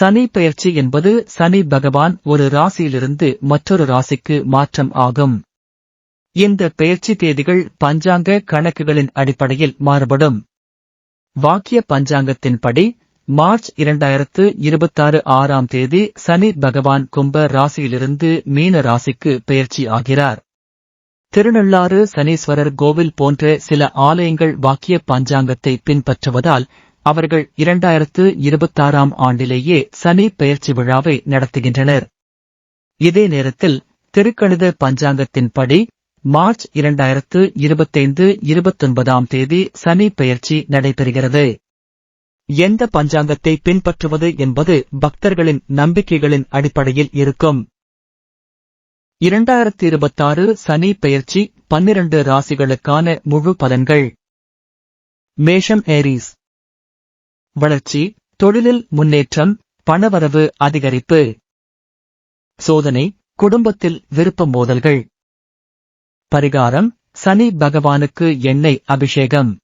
சனி பெயர்ச்சி என்பது சனி பகவான் ஒரு ராசியிலிருந்து மற்றொரு ராசிக்கு மாற்றம் ஆகும். இந்த பெயர்ச்சி தேதிகள் பஞ்சாங்க கணக்குகளின் அடிப்படையில் மாறுபடும். வாக்கிய பஞ்சாங்கத்தின்படி மார்ச் இரண்டாயிரத்து இருபத்தாறு ஆறாம் தேதி சனி பகவான் கும்ப ராசியிலிருந்து மீன ராசிக்கு பெயர்ச்சி ஆகிறார். திருநள்ளாறு சனீஸ்வரர் கோவில் போன்ற சில ஆலயங்கள் வாக்கிய பஞ்சாங்கத்தை பின்பற்றுவதால் அவர்கள் இரண்டாயிரத்து இருபத்தாறாம் ஆண்டிலேயே சனி பெயர்ச்சி விழாவை நடத்துகின்றனர். இதே நேரத்தில் திருக்கணித பஞ்சாங்கத்தின்படி மார்ச் இரண்டாயிரத்து இருபத்தைந்து இருபத்தொன்பதாம் தேதி சனி பயிற்சி நடைபெறுகிறது. எந்த பஞ்சாங்கத்தை பின்பற்றுவது என்பது பக்தர்களின் நம்பிக்கைகளின் அடிப்படையில் இருக்கும். இரண்டாயிரத்தி இருபத்தாறு சனி பெயர்ச்சி பன்னிரண்டு ராசிகளுக்கான முழு பலன்கள். மேஷம் ஏரிஸ். வளர்ச்சி தொழிலில் முன்னேற்றம் பணவரவு அதிகரிப்பு. சோதனை குடும்பத்தில் விருப்ப மோதல்கள். பரிகாரம் சனி பகவானுக்கு எண்ணெய் அபிஷேகம்.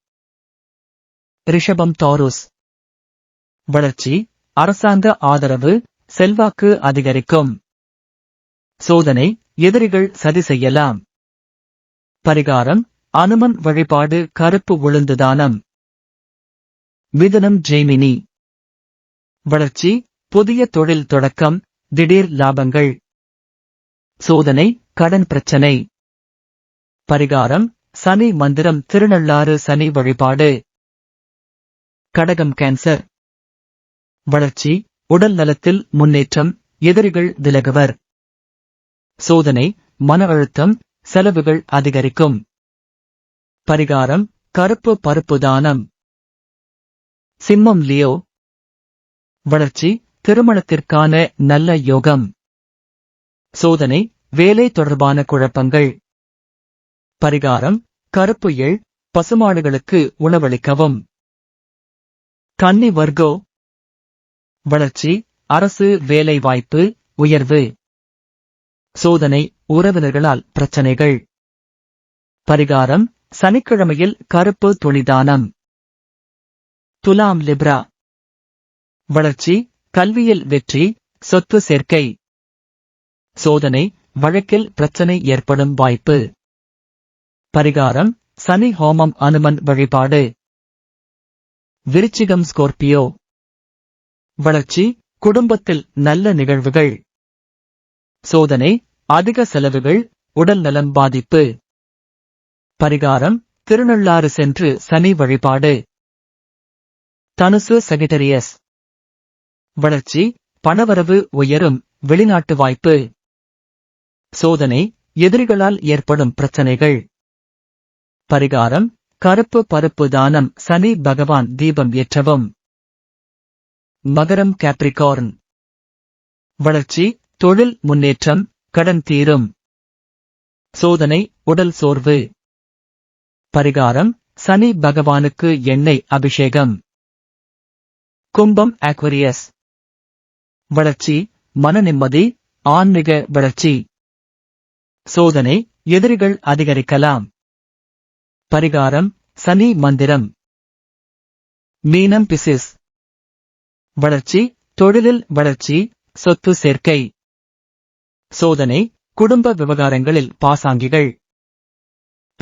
ரிஷபம் தாருஸ். வளர்ச்சி அரசாங்க ஆதரவு செல்வாக்கு அதிகரிக்கும். சோதனை எதிரிகள் சதி செய்யலாம். பரிகாரம் அனுமன் வழிபாடு கருப்பு உளுந்து தானம். மிதனம் ஜெய்மினி. வளர்ச்சி புதிய தொழில் தொடக்கம் திடீர் லாபங்கள். சோதனை கடன் பிரச்சனை. பரிகாரம் சனி மந்திரம் திருநள்ளாறு சனி வழிபாடு. கடகம் கேன்சர். வளர்ச்சி உடல் நலத்தில் முன்னேற்றம் எதிரிகள் விலகுவர். சோதனை மன அழுத்தம் செலவுகள் அதிகரிக்கும். பரிகாரம் கருப்பு பருப்பு தானம். சிம்மம் லியோ. வளர்ச்சி திருமணத்திற்கான நல்ல யோகம். சோதனை வேலை தொடர்பான குழப்பங்கள். பரிகாரம் கருப்பு எள் பசுமாடுகளுக்கு உணவளிக்கவும். கன்னி வர்கோ வளர்ச்சி அரசு வேலை வாய்ப்பு உயர்வு. சோதனை உறவினர்களால் பிரச்சனைகள். பரிகாரம் சனிக்கிழமையில் கருப்பு துணிதானம். துலாம் லிப்ரா. வளர்ச்சி கல்வியில் வெற்றி சொத்து சேர்க்கை. சோதனை வழக்கில் பிரச்சனை ஏற்படும் வாய்ப்பு. பரிகாரம் சனி ஹோமம் அனுமன் வழிபாடு. விருச்சிகம் ஸ்கோர்பியோ. வளர்ச்சி குடும்பத்தில் நல்ல நிகழ்வுகள். சோதனை அதிக செலவுகள் உடல் நலம் பாதிப்பு. பரிகாரம் திருநள்ளாறு சென்று சனி வழிபாடு. தனுசு செகிட்டரியஸ். வளர்ச்சி பணவரவு உயரும் வெளிநாட்டு வாய்ப்பு. சோதனை எதிரிகளால் ஏற்படும் பிரச்சனைகள். பரிகாரம் கருப்பு பருப்பு தானம் சனி பகவான் தீபம் ஏற்றவும். மகரம் கேப்ரிகார்ன் வளர்ச்சி தொழில் முன்னேற்றம் கடன் தீரும். சோதனை உடல் சோர்வு. பரிகாரம் சனி பகவானுக்கு எண்ணெய் அபிஷேகம். கும்பம் ஆக்வரியஸ் வளர்ச்சி மன நிம்மதி ஆன்மீக வளர்ச்சி. சோதனை எதிரிகள் அதிகரிக்கலாம். பரிகாரம் சனி மந்திரம். மீனம் பிசிஸ் வளர்ச்சி தொழிலில் வளர்ச்சி சொத்து சேர்க்கை. சோதனை குடும்ப விவகாரங்களில் பாசாங்கிகள்.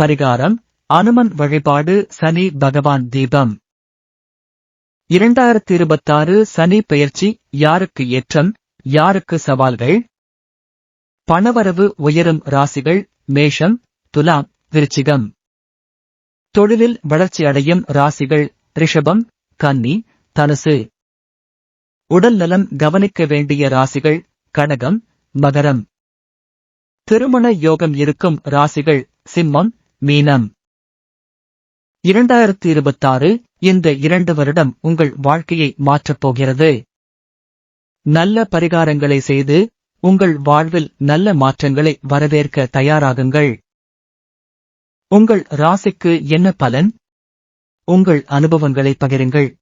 பரிகாரம் அனுமன் வழிபாடு சனி பகவான் தீபம். இரண்டாயிரத்தி இருபத்தாறு சனி பெயர்ச்சி யாருக்கு ஏற்றம் யாருக்கு சவால்கள்? பணவரவு உயரும் ராசிகள் மேஷம் துலாம் விருச்சிகம். தொழிலில் வளர்ச்சி அடையும் ராசிகள் ரிஷபம் கன்னி தனுசு. உடல் நலம் கவனிக்க வேண்டிய ராசிகள் கனகம் மகரம். திருமண யோகம் இருக்கும் ராசிகள் சிம்மம் மீனம். இரண்டாயிரத்தி இருபத்தாறு இந்த இரண்டு வருடம் உங்கள் வாழ்க்கையை மாற்றப் போகிறது. நல்ல பரிகாரங்களை செய்து உங்கள் வாழ்வில் நல்ல மாற்றங்களை வரவேற்க தயாராகுங்கள். உங்கள் ராசிக்கு என்ன பலன்? உங்கள் அனுபவங்களை பகிருங்கள்.